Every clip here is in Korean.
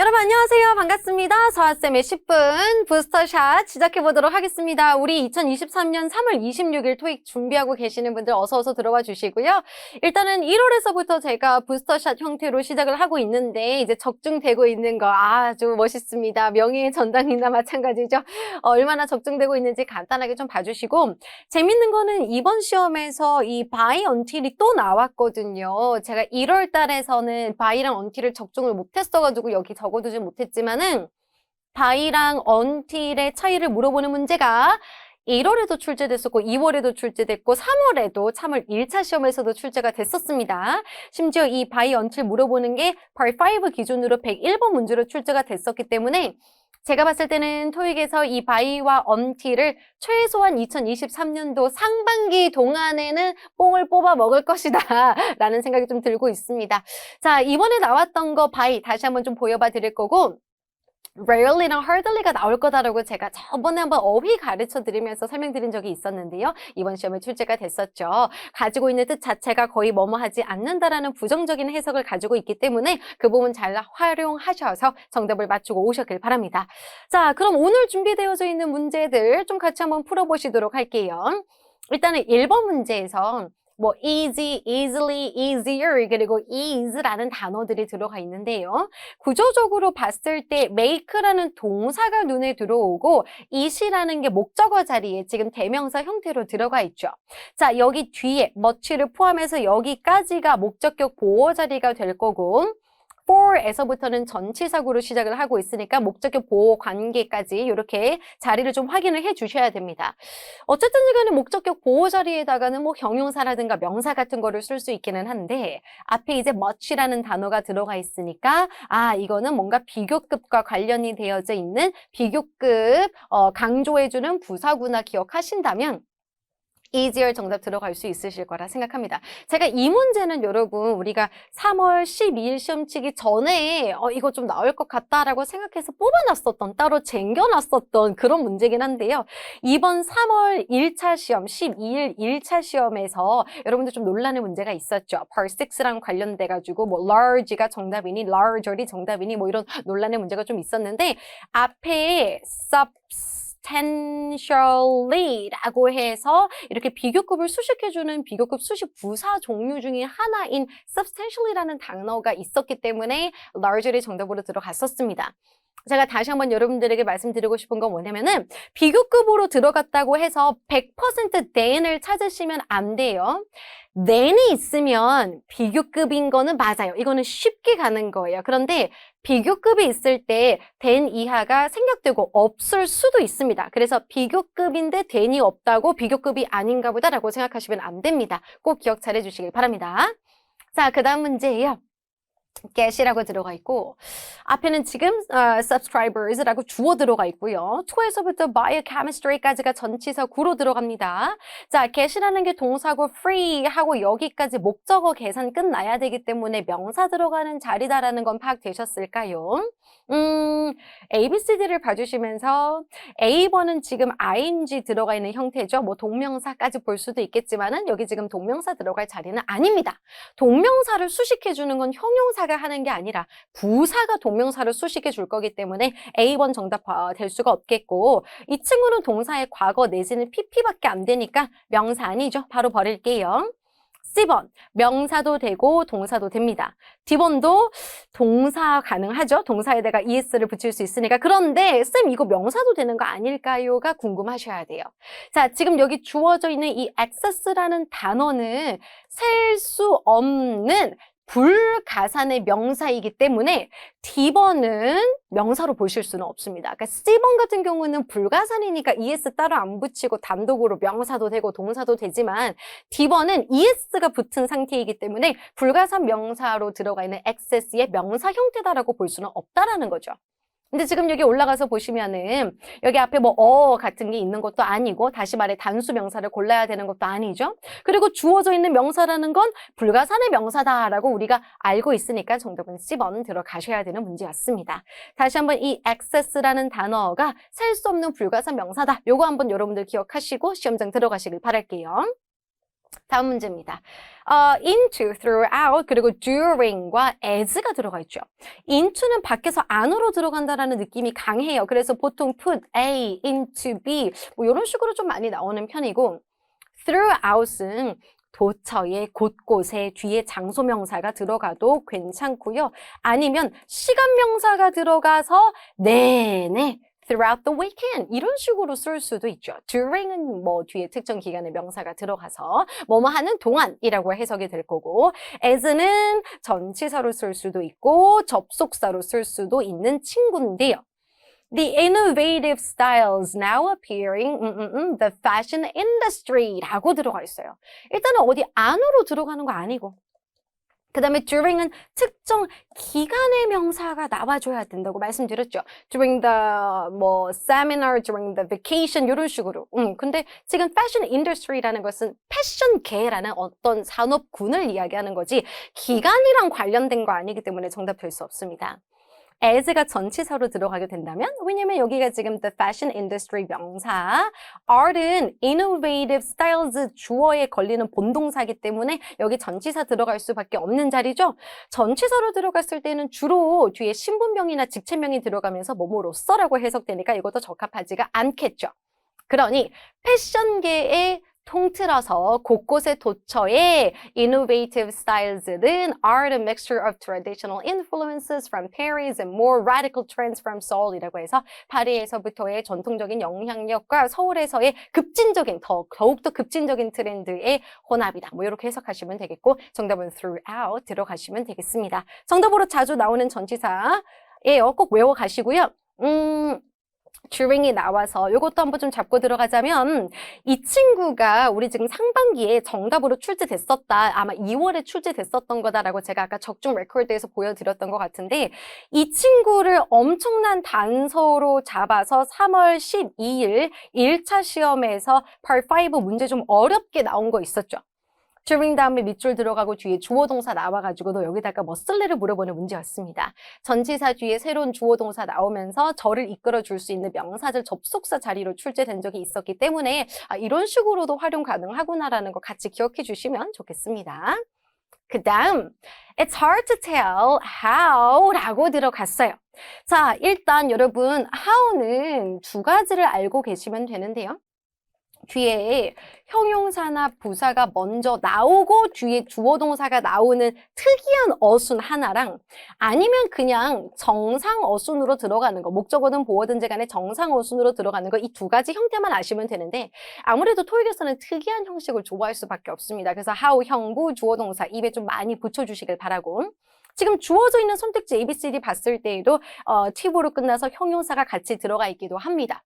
여러분 안녕하세요. 반갑습니다. 서아쌤의 10분 부스터샷 시작해보도록 하겠습니다. 우리 2023년 3월 26일 토익 준비하고 계시는 분들 어서 어서 들어와 주시고요. 일단은 1월에서부터 제가 부스터샷 형태로 시작을 하고 있는데 이제 적중되고 있는 거 아주 멋있습니다. 명예의 전당이나 마찬가지죠. 어, 얼마나 적중되고 있는지 간단하게 좀 봐주시고 재밌는 거는 이번 시험에서 이 바이 언틸이 또 나왔거든요. 제가 1월 달에서는 바이랑 언틸을 적중을 못했어가지고 여기 적 어두지 못했지만은 바이랑 언틸의 차이를 물어보는 문제가 1월에도 출제됐었고 2월에도 출제됐고 3월에도 3월 1차 시험에서도 출제가 됐었습니다. 심지어 이 바이 언틸 물어보는 게 Part 5 기준으로 101번 문제로 출제가 됐었기 때문에 제가 봤을 때는 토익에서 이 바이와 언틸을 최소한 2023년도 상반기 동안에는 뽕을 뽑아 먹을 것이다 라는 생각이 좀 들고 있습니다. 자, 이번에 나왔던 거 바이 다시 한번 좀 보여봐 드릴 거고 rarely랑 hardly가 나올 거다라고 제가 저번에 한번 어휘 가르쳐 드리면서 설명드린 적이 있었는데요. 이번 시험에 출제가 됐었죠. 가지고 있는 뜻 자체가 거의 뭐뭐 하지 않는다라는 부정적인 해석을 가지고 있기 때문에 그 부분 잘 활용하셔서 정답을 맞추고 오셨길 바랍니다. 자, 그럼 오늘 준비되어져 있는 문제들 좀 같이 한번 풀어보시도록 할게요. 일단은 1번 문제에서 뭐 easy, easily, easier 그리고 ease라는 단어들이 들어가 있는데요. 구조적으로 봤을 때 make라는 동사가 눈에 들어오고 it이라는 게 목적어 자리에 지금 대명사 형태로 들어가 있죠. 자, 여기 뒤에 much를 포함해서 여기까지가 목적격 보호 자리가 될 거고 for에서부터는 전치사구로 시작을 하고 있으니까 목적격 보호 관계까지 이렇게 자리를 좀 확인을 해 주셔야 됩니다. 어쨌든 간에 목적격 보호 자리에다가는 뭐 형용사라든가 명사 같은 거를 쓸 수 있기는 한데 앞에 이제 much라는 단어가 들어가 있으니까 아 이거는 뭔가 비교급과 관련이 되어져 있는 비교급 어, 강조해 주는 부사구나 기억하신다면 easier 정답 들어갈 수 있으실 거라 생각합니다. 제가 이 문제는 여러분 우리가 3월 12일 시험 치기 전에 어, 이거 좀 나올 것 같다라고 생각해서 뽑아놨었던 따로 쟁겨놨었던 그런 문제긴 한데요. 이번 3월 1차 시험 12일 1차 시험에서 여러분들 좀 논란의 문제가 있었죠. Part 6랑 관련돼 가지고 뭐 large가 정답이니 larger이 정답이니 뭐 이런 논란의 문제가 좀 있었는데 앞에 subs substantially라고 해서 이렇게 비교급을 수식해주는 비교급 수식 부사 종류 중에 하나인 substantially라는 단어가 있었기 때문에 largely 정답으로 들어갔었습니다. 제가 다시 한번 여러분들에게 말씀드리고 싶은 건 뭐냐면은 비교급으로 들어갔다고 해서 100% then을 찾으시면 안 돼요. then이 있으면 비교급인 거는 맞아요. 이거는 쉽게 가는 거예요. 그런데 비교급이 있을 때 then 이하가 생략되고 없을 수도 있습니다. 그래서 비교급인데 then이 없다고 비교급이 아닌가 보다라고 생각하시면 안 됩니다. 꼭 기억 잘 해주시길 바랍니다. 자, 그 다음 문제예요. Get이라고 들어가 있고 앞에는 지금 어, subscribers라고 주어 들어가 있고요. 초에서부터 biochemistry까지가 전치사 구로 들어갑니다. 자, get이라는 게 동사고 free 하고 여기까지 목적어 계산 끝나야 되기 때문에 명사 들어가는 자리다라는 건 파악되셨을까요? 음, ABCD를 봐주시면서 A번은 지금 ing 들어가 있는 형태죠. 뭐 동명사까지 볼 수도 있겠지만은 여기 지금 동명사 들어갈 자리는 아닙니다. 동명사를 수식해 주는 건 형용사가 하는 게 아니라 부사가 동명사를 수식해 줄 거기 때문에 A번 정답 될 수가 없겠고 이 친구는 동사의 과거 내지는 PP밖에 안 되니까 명사 아니죠. 바로 버릴게요. C번 명사도 되고 동사도 됩니다. D번도 동사 가능하죠. 동사에 내가 es를 붙일 수 있으니까. 그런데 쌤 이거 명사도 되는 거 아닐까요?가 궁금하셔야 돼요. 자, 지금 여기 주어져 있는 이 access라는 단어는 셀 수 없는 불가산의 명사이기 때문에 D번은 명사로 보실 수는 없습니다. 그러니까 C번 같은 경우는 불가산이니까 ES 따로 안 붙이고 단독으로 명사도 되고 동사도 되지만 D번은 ES가 붙은 상태이기 때문에 불가산 명사로 들어가 있는 access의 명사 형태다라고 볼 수는 없다라는 거죠. 근데 지금 여기 올라가서 보시면은 여기 앞에 뭐 어 같은 게 있는 것도 아니고 다시 말해 단수 명사를 골라야 되는 것도 아니죠. 그리고 주어져 있는 명사라는 건 불가산의 명사다라고 우리가 알고 있으니까 정답은 C번 들어가셔야 되는 문제였습니다. 다시 한번 이 access라는 단어가 셀 수 없는 불가산 명사다. 요거 한번 여러분들 기억하시고 시험장 들어가시길 바랄게요. 다음 문제입니다. 어, into, throughout, 그리고 during과 as가 들어가 있죠. into는 밖에서 안으로 들어간다라는 느낌이 강해요. 그래서 보통 put A into B 뭐 이런 식으로 좀 많이 나오는 편이고 throughout은 도처에 곳곳에 뒤에 장소 명사가 들어가도 괜찮고요. 아니면 시간 명사가 들어가서 내내 throughout the weekend 이런 식으로 쓸 수도 있죠. during은 뭐 뒤에 특정 기간의 명사가 들어가서 뭐뭐 하는 동안이라고 해석이 될 거고 as는 전치사로 쓸 수도 있고 접속사로 쓸 수도 있는 친구인데요. The innovative styles now appearing 음, 음, 음, the fashion industry라고 들어가 있어요. 일단은 어디 안으로 들어가는 거 아니고 그 다음에 during은 특정 기간의 명사가 나와줘야 된다고 말씀드렸죠. during the 뭐 seminar, during the vacation 이런 식으로. 음, 근데 지금 fashion industry라는 것은 패션계라는 어떤 산업군을 이야기하는 거지 기간이랑 관련된 거 아니기 때문에 정답 될 수 없습니다. As가 전치사로 들어가게 된다면 왜냐면 여기가 지금 the fashion industry 명사 art은 innovative styles 주어에 걸리는 본동사기 때문에 여기 전치사 들어갈 수밖에 없는 자리죠. 전치사로 들어갔을 때는 주로 뒤에 신분명이나 직책명이 들어가면서 뭐뭐로써라고 해석되니까 이것도 적합하지가 않겠죠. 그러니 패션계의 통틀어서 곳곳에 도처에 innovative styles는 are the mixture of traditional influences from Paris and more radical trends from Seoul이라고 해서 파리에서부터의 전통적인 영향력과 서울에서의 급진적인 더 더욱더 급진적인 트렌드의 혼합이다. 뭐 이렇게 해석하시면 되겠고 정답은 throughout 들어가시면 되겠습니다. 정답으로 자주 나오는 전치사예요. 꼭 외워 가시고요. 음 during이 나와서 이것도 한번 좀 잡고 들어가자면 이 친구가 우리 지금 상반기에 정답으로 출제됐었다. 아마 2월에 출제됐었던 거다라고 제가 아까 적중 레코드에서 보여드렸던 것 같은데 이 친구를 엄청난 단서로 잡아서 3월 12일 1차 시험에서 Part 5 문제 좀 어렵게 나온 거 있었죠. During 다음에 밑줄 들어가고 뒤에 주어 동사 나와가지고 너 여기다가 뭐 쓸래를 물어보는 문제였습니다. 전치사 뒤에 새로운 주어 동사 나오면서 저를 이끌어 줄 수 있는 명사절 접속사 자리로 출제된 적이 있었기 때문에 아, 이런 식으로도 활용 가능하구나라는 거 같이 기억해 주시면 좋겠습니다. 그 다음, it's hard to tell how 라고 들어갔어요. 자, 일단 여러분, how는 두 가지를 알고 계시면 되는데요. 뒤에 형용사나 부사가 먼저 나오고 뒤에 주어 동사가 나오는 특이한 어순 하나랑 아니면 그냥 정상 어순으로 들어가는 거 목적어든 보어든지 간에 정상 어순으로 들어가는 거 이 두 가지 형태만 아시면 되는데 아무래도 토익에서는 특이한 형식을 좋아할 수밖에 없습니다. 그래서 how 형부 주어 동사 입에 좀 많이 붙여주시길 바라고 지금 주어져 있는 선택지 ABCD 봤을 때에도 어, 팁으로 끝나서 형용사가 같이 들어가 있기도 합니다.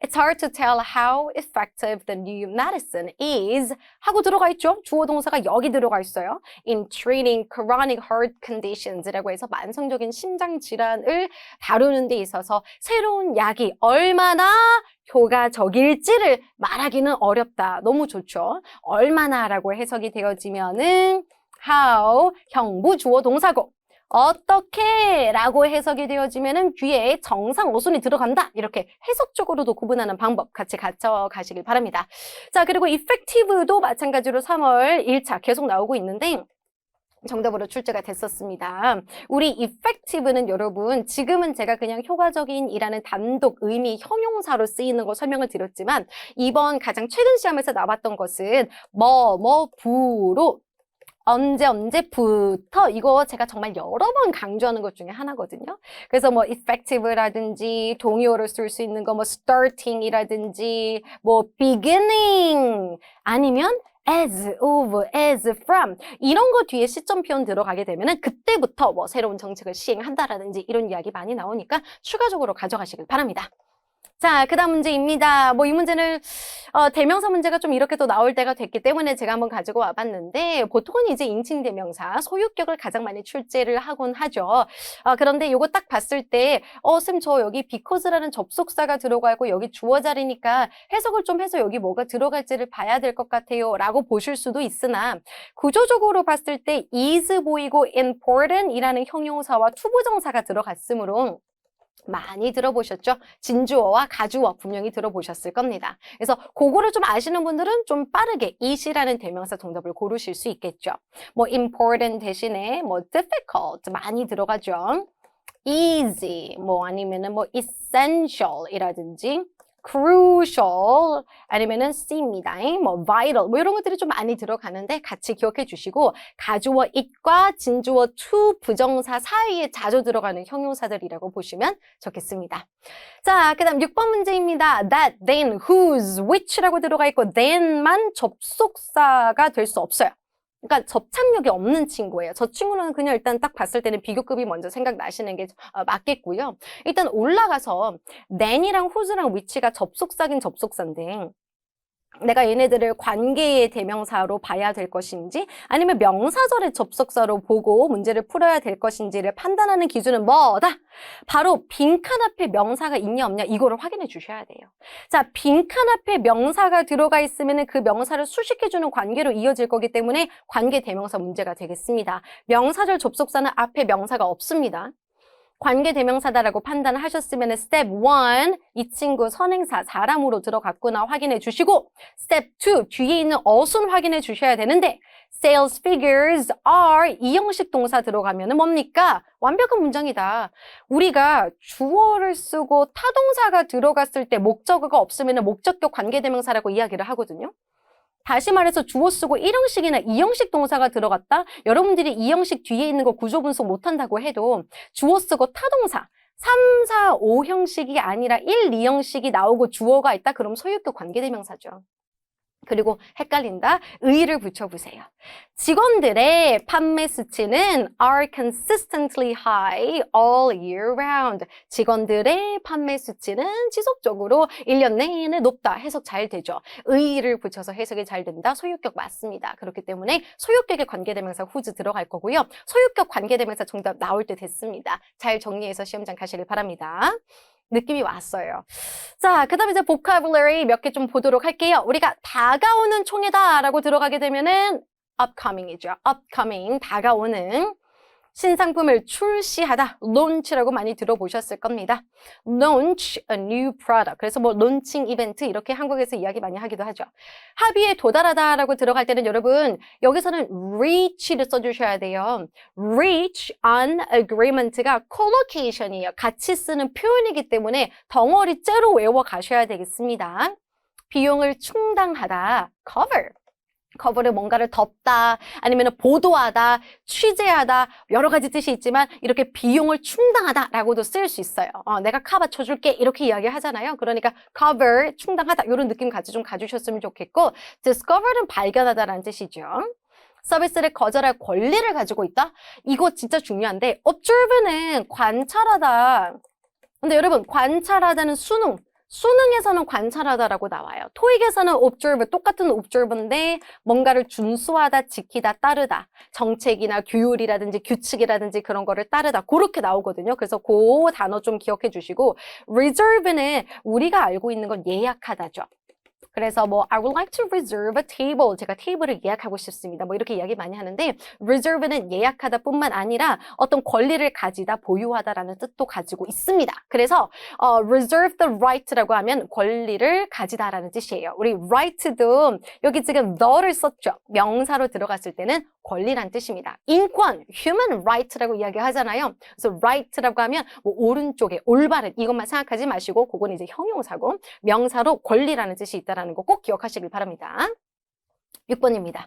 It's hard to tell how effective the new medicine is 하고 들어가 있죠. 주어 동사가 여기 들어가 있어요. In treating chronic heart conditions이라고 해서 만성적인 심장 질환을 다루는 데 있어서 새로운 약이 얼마나 효과적일지를 말하기는 어렵다. 너무 좋죠. 얼마나라고 해석이 되어지면은 how 형부 주어 동사고 어떻게 라고 해석이 되어지면은 뒤에 정상 어순이 들어간다. 이렇게 해석적으로도 구분하는 방법 같이 갖춰 가시길 바랍니다. 자, 그리고 effective도 마찬가지로 3월 1차 계속 나오고 있는데 정답으로 출제가 됐었습니다. 우리 effective는 여러분 지금은 제가 그냥 효과적인이라는 단독 의미 형용사로 쓰이는 거 설명을 드렸지만 이번 가장 최근 시험에서 나왔던 것은 뭐뭐 부로 언제 언제부터 이거 제가 정말 여러 번 강조하는 것 중에 하나거든요. 그래서 뭐 effective라든지 동의어를 쓸 수 있는 거 뭐 starting이라든지 뭐 beginning 아니면 as, of, as, from 이런 거 뒤에 시점 표현 들어가게 되면은 그때부터 뭐 새로운 정책을 시행한다라든지 이런 이야기 많이 나오니까 추가적으로 가져가시길 바랍니다. 자, 그 다음 문제입니다. 뭐 이 문제는 어, 대명사 문제가 좀 이렇게 또 나올 때가 됐기 때문에 제가 한번 가지고 와봤는데 보통은 이제 인칭 대명사 소유격을 가장 많이 출제를 하곤 하죠. 어, 그런데 이거 딱 봤을 때 어, 쌤 저 여기 because라는 접속사가 들어가고 여기 주어 자리니까 해석을 좀 해서 여기 뭐가 들어갈지를 봐야 될 것 같아요 라고 보실 수도 있으나 구조적으로 봤을 때 is 보이고 important 이라는 형용사와 투부정사가 들어갔으므로 많이 들어보셨죠? 진주어와 가주어 분명히 들어보셨을 겁니다. 그래서 그거를 좀 아시는 분들은 좀 빠르게 이시라는 대명사 정답을 고르실 수 있겠죠. 뭐 important 대신에 뭐 difficult 많이 들어가죠. easy 뭐 아니면은 뭐 essential이라든지 crucial 아니면은 C입니다. 뭐 vital 뭐 이런 것들이 좀 많이 들어가는데 같이 기억해 주시고 가주어 it과 진주어 to 부정사 사이에 자주 들어가는 형용사들이라고 보시면 좋겠습니다. 자, 그다음 6번 문제입니다. that, then, whose, which라고 들어가 있고 then만 접속사가 될 수 없어요. 그러니까 접착력이 없는 친구예요. 저 친구는 그냥 일단 딱 봤을 때는 비교급이 먼저 생각나시는 게 어, 맞겠고요. 일단 올라가서 then이랑 whose랑 which가 접속사긴 접속사인데 내가 얘네들을 관계의 대명사로 봐야 될 것인지 아니면 명사절의 접속사로 보고 문제를 풀어야 될 것인지를 판단하는 기준은 뭐다? 바로 빈칸 앞에 명사가 있냐 없냐 이거를 확인해 주셔야 돼요. 자, 빈칸 앞에 명사가 들어가 있으면 그 명사를 수식해 주는 관계로 이어질 거기 때문에 관계 대명사 문제가 되겠습니다. 명사절 접속사는 앞에 명사가 없습니다. 관계 대명사다라고 판단하셨으면 스텝 1, 이 친구 선행사 사람으로 들어갔구나 확인해 주시고 스텝 2, 뒤에 있는 어순 확인해 주셔야 되는데 sales figures are 이 형식 동사 들어가면 뭡니까? 완벽한 문장이다. 우리가 주어를 쓰고 타동사가 들어갔을 때 목적어가 없으면 목적격 관계대명사라고 이야기를 하거든요. 다시 말해서 주어 쓰고 1형식이나 2형식 동사가 들어갔다? 여러분들이 2형식 뒤에 있는 거 구조 분석 못한다고 해도 주어 쓰고 타동사 3, 4, 5형식이 아니라 1, 2형식이 나오고 주어가 있다? 그럼 소유격 관계대명사죠. 그리고 헷갈린다? 의의를 붙여보세요. 직원들의 판매 수치는 are consistently high all year round. 직원들의 판매 수치는 지속적으로 1년 내내 높다. 해석 잘 되죠. 의의를 붙여서 해석이 잘 된다. 소유격 맞습니다. 그렇기 때문에 소유격의 관계대명사 후즈 들어갈 거고요. 소유격 관계대명사 정답 나올 때 됐습니다. 잘 정리해서 시험장 가시길 바랍니다. 느낌이 왔어요. 자, 그 다음에 이제 vocabulary 몇 개 좀 보도록 할게요. 우리가 다가오는 총이다 라고 들어가게 되면은 upcoming이죠. upcoming, 다가오는 신상품을 출시하다, launch라고 많이 들어보셨을 겁니다. launch a new product. 그래서 뭐 론칭 이벤트 이렇게 한국에서 이야기 많이 하기도 하죠. 합의에 도달하다라고 들어갈 때는 여러분 여기서는 reach를 써주셔야 돼요. reach an agreement가 collocation이에요. 같이 쓰는 표현이기 때문에 덩어리 째로 외워 가셔야 되겠습니다. 비용을 충당하다, cover. 커버를 뭔가를 덮다, 아니면 보도하다, 취재하다, 여러 가지 뜻이 있지만 이렇게 비용을 충당하다라고도 쓸 수 있어요. 어, 내가 커버 쳐줄게 이렇게 이야기 하잖아요. 그러니까 cover, 충당하다 이런 느낌 같이 좀 가주셨으면 좋겠고 discover는 발견하다라는 뜻이죠. 서비스를 거절할 권리를 가지고 있다? 이거 진짜 중요한데 observe는 관찰하다. 근데 여러분 관찰하다는 수능 수능에서는 관찰하다라고 나와요. 토익에서는 observe, 똑같은 observe인데 뭔가를 준수하다, 지키다, 따르다. 정책이나 규율이라든지 규칙이라든지 그런 거를 따르다. 그렇게 나오거든요. 그래서 그 단어 좀 기억해 주시고 reserve는 우리가 알고 있는 건 예약하다죠. 그래서 뭐 I would like to reserve a table. 제가 테이블을 예약하고 싶습니다. 뭐 이렇게 이야기 많이 하는데 reserve는 예약하다 뿐만 아니라 어떤 권리를 가지다, 보유하다라는 뜻도 가지고 있습니다. 그래서 어, reserve the right라고 하면 권리를 가지다라는 뜻이에요. 우리 right도 여기 지금 the를 썼죠. 명사로 들어갔을 때는 권리란 뜻입니다. 인권, human right라고 이야기하잖아요. 그래서 right라고 하면 뭐 오른쪽에 올바른 이것만 생각하지 마시고 그건 이제 형용사고 명사로 권리라는 뜻이 있다라 는 거 꼭 기억하시길 바랍니다. 6번입니다.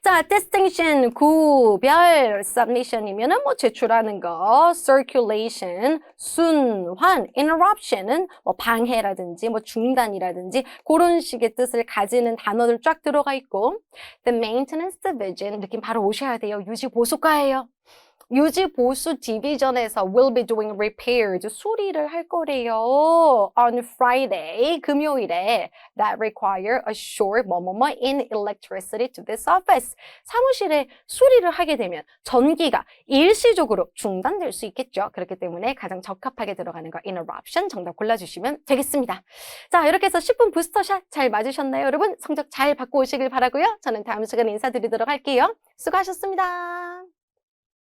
자, distinction, 구별, submission이면은 뭐 제출하는 거, circulation, 순환, interruption은 뭐 방해라든지 뭐 중단이라든지 그런 식의 뜻을 가지는 단어들 쫙 들어가 있고, the maintenance division 느낌 바로 오셔야 돼요. 유지 보수과예요. 유지 보수 디비전에서 will be doing repairs 수리를 할 거래요. on Friday 금요일에 that require a short 뭐뭐뭐 in electricity to this office 사무실에 수리를 하게 되면 전기가 일시적으로 중단될 수 있겠죠. 그렇기 때문에 가장 적합하게 들어가는 거 interruption 정답 골라주시면 되겠습니다. 자 이렇게 해서 10분 부스터샷 잘 맞으셨나요 여러분? 성적 잘 받고 오시길 바라고요. 저는 다음 시간에 인사드리도록 할게요. 수고하셨습니다.